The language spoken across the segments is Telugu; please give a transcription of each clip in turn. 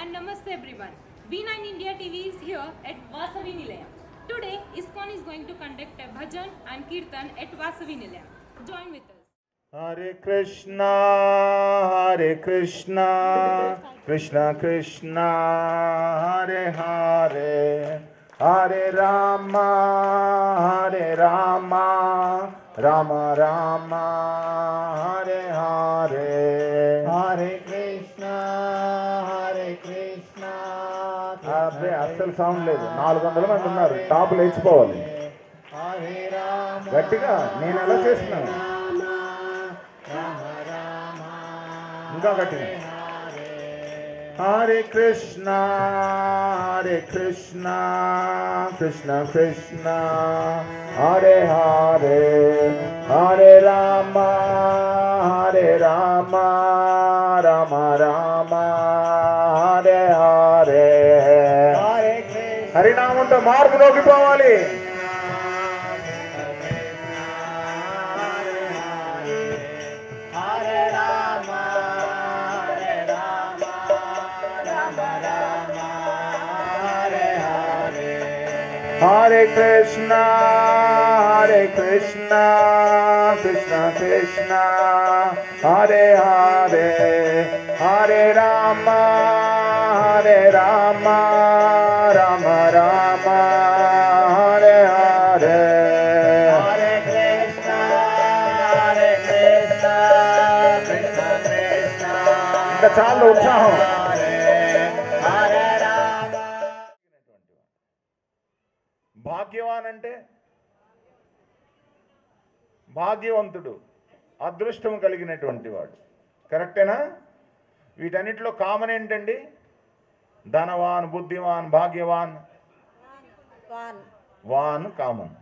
and namaste everyone. V9 India TV is here at Vasavi Nilayam. Today, ISKCON is going to conduct a bhajan and kirtan at Vasavi Nilayam. Join with us. Hare Krishna, Hare Krishna, Krishna Krishna, Hare Hare, Hare Rama, Hare Rama, Rama Rama, Hare Hare. అస్సలు సౌండ్ లేదు. నాలుగు వందల మంది ఉన్నారు. టాప్ లేచిపోవాలి. గట్టిగా నేను ఎలా చేస్తున్నాను? ఇంకా గట్టిగా హరే కృష్ణ హరే కృష్ణ కృష్ణ కృష్ణ. హరే హరే. హరే రామ హరే రామ రామ రామ. కృష్ణ హరినామంతో మార్పులోకి పోవాలి Hare Rama Hare Rama Rama Rama Hare Hare Hare Krishna, Hare Krishna, Krishna Krishna, Hare Hare, Hare Rama, Hare Rama, Rama చాలా ఉత్సాహం. హరే హరే రామ భాగ్యవాన్ అంటే భాగ్యవంతుడు అదృష్టం కలిగినటువంటి వాడు. కరెక్టేనా? వీటన్నిటిలో కామన్ ఏంటండి? ధనవాన్ బుద్ధివాన్ భాగ్యవాన్. వాన్. వాన్ కామన్.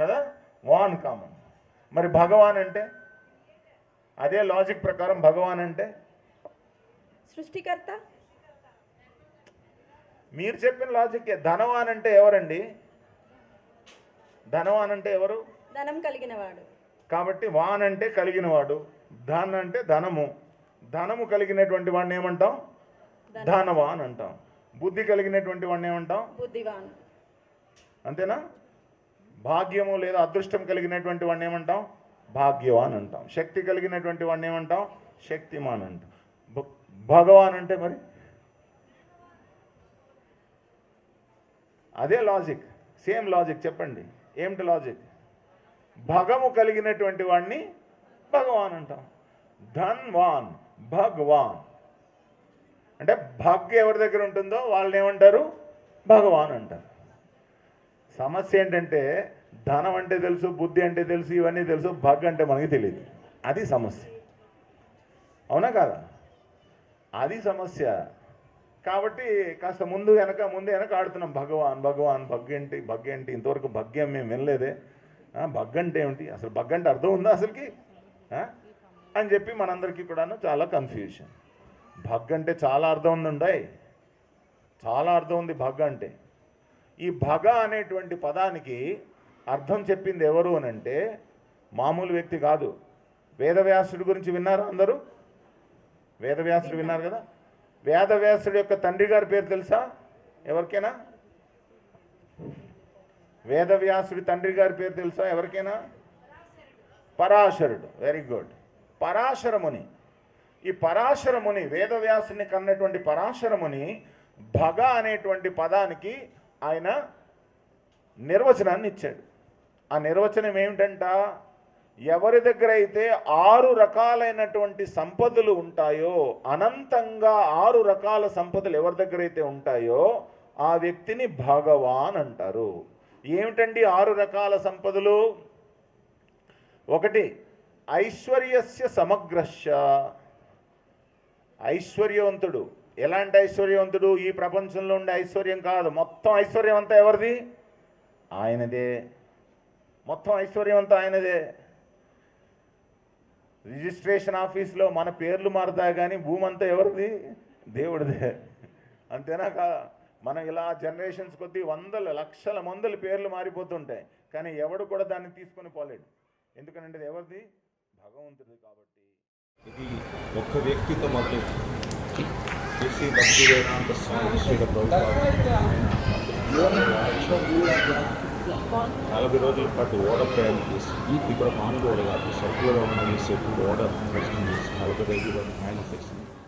కదా? వాన్ కామన్. మరి భగవాన్ అంటే? అదే లాజిక్ ప్రకారం భగవాన్ అంటే? సృష్టికర్త? మీరు చెప్పిన లాజిక్కే. ధనవాన్ అంటే ఎవరండి? ధనవాన్ అంటే ఎవరు? ధనం కలిగిన వాడు కాబట్టి వాన్ అంటే కలిగినవాడు ధన్ అంటే ధనము. ధనము కలిగినటువంటి వాడిని ఏమంటాం? ధనవాన్ అంటాం. బుద్ధి కలిగినటువంటి వాడిని ఏమంటాం? బుద్ధివాన్. అంతేనా? భాగ్యము లేదా అదృష్టం కలిగినటువంటి వాడిని ఏమంటాం? భాగ్యవాన్ అంటాం. శక్తి కలిగినటువంటి వాడిని ఏమంటాం? శక్తిమాన్ అంటాం. భగవాన్ అంటే మరి? అదే లాజిక్ సేమ్ లాజిక్ చెప్పండి. ఏమిటి లాజిక్ భగము కలిగినటువంటి వాడిని భగవాన్ అంటాం. ధన్వాన్ భగవాన్. అంటే భగ్ ఎవరి దగ్గర ఉంటుందో వాళ్ళని ఏమంటారు? భగవాన్ అంటారు. సమస్య ఏంటంటే ధనం అంటే తెలుసు బుద్ధి అంటే తెలుసు ఇవన్నీ తెలుసు భగ్ అంటే మనకి తెలియదు అది సమస్య. అవునా కాదా? అది సమస్య. కాబట్టి కాస్త ముందు వెనక ముందు వెనక ఆడుతున్నాం. భగవాన్ భగవాన్ భగ్గేంటి భగ్గేంటి? ఇంతవరకు భగ్యం మేము వినలేదే. భగ్గంటే ఏమిటి? అసలు భగ్గంటే అర్థం ఉందా అసలుకి? అని చెప్పి మనందరికీ కూడాను చాలా కన్ఫ్యూజన్ భగ్ అంటే చాలా అర్థం ఉంది ఉండాయి చాలా అర్థం ఉంది భగ్ అంటే. ఈ భగ అనేటువంటి పదానికి అర్థం చెప్పింది ఎవరు అని అంటే మామూలు వ్యక్తి కాదు. వేదవ్యాసుడి గురించి విన్నారు అందరూ? వేదవ్యాసుడు విన్నారు కదా? వేదవ్యాసుడి యొక్క తండ్రి గారి పేరు తెలుసా? ఎవరికైనా? వేదవ్యాసుడి తండ్రి గారి పేరు తెలుసా? ఎవరికైనా? పరాశరుడు. వెరీ గుడ్ పరాశరముని. ఈ పరాశరముని వేదవ్యాసుని కన్నటువంటి పరాశరముని భగ అనేటువంటి పదానికి ఆయన నిర్వచనాన్ని ఇచ్చాడు. ఆ నిర్వచనం ఏమిటంట? ఎవరి దగ్గర అయితే ఆరు రకాలైనటువంటి సంపదలు ఉంటాయో అనంతంగా ఆరు రకాల సంపదలు ఎవరి దగ్గర అయితే ఉంటాయో ఆ వ్యక్తిని భగవాన్ అంటారు. ఏమిటండి ఆరు రకాల సంపదలు? ఒకటి ఐశ్వర్యస్య సమగ్రశ ఐశ్వర్యవంతుడు. ఎలాంటి ఐశ్వర్యవంతుడు? ఈ ప్రపంచంలో ఉండే ఐశ్వర్యం కాదు. మొత్తం ఐశ్వర్యం అంతా ఎవరిది? ఆయనదే. మొత్తం ఐశ్వర్యం అంతా ఆయనదే. రిజిస్ట్రేషన్ ఆఫీస్లో మన పేర్లు మారుతాయి కానీ భూమి అంతా ఎవరిది? దేవుడిదే. అంతేనా కాదా మనం ఇలా జనరేషన్స్ కొద్దీ వందల లక్షల మందుల పేర్లు మారిపోతుంటాయి. కానీ ఎవడు కూడా దాన్ని తీసుకొని పోలేడు. ఎందుకంటే ఇది ఎవరిది? భగవంతుడిది కాబట్టి. ఇది ఒక్క వ్యక్తితో భక్తి వేదాంత స్వామి నలభై రోజుల పాటు ఓడర్ ప్రయాణం చేసి ఇక్కడ మానుగోడ కాదు సర్కులర్ ఉన్న సెట్ ఓడ దర్శనం చేసి నలభై రోజులు ఆయన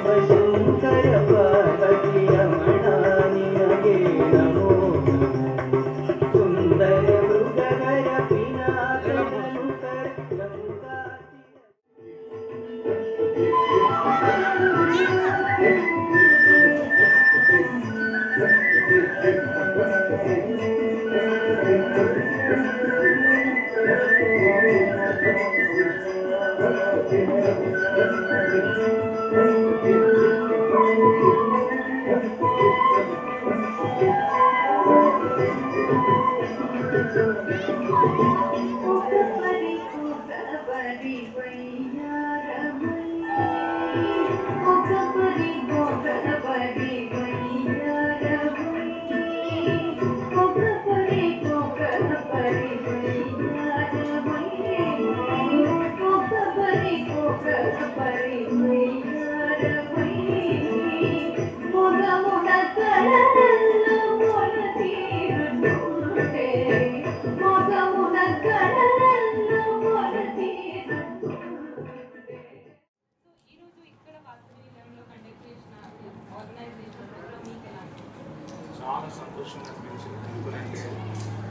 చాలా సంతోషంగా అనిపించింది. ఎందుకంటే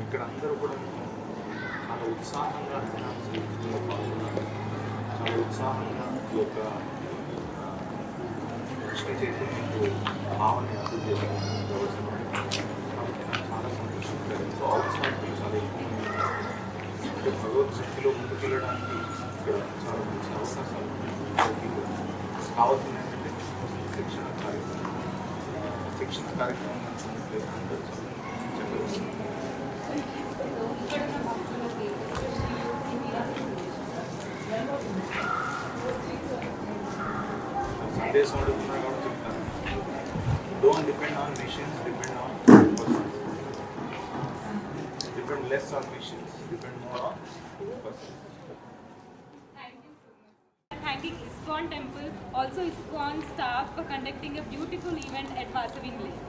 ఇక్కడ అందరూ కూడా చాలా ఉత్సాహంగా జీవితంలో పాల్గొన్నారు. చాలా ఉత్సాహంగా ఈ యొక్క కృష్ణ చైతన్యంతో భావన అభివృద్ధి చేసుకున్నారు. సందేశం అడుగుతున్నారు కాబట్టి చెప్తాను don't depend on machines depend on depend less on machines depend more on person Thank you so much. Thanking ISKCON Temple, also ISKCON staff for conducting a beautiful event at Vasavi Nilayam.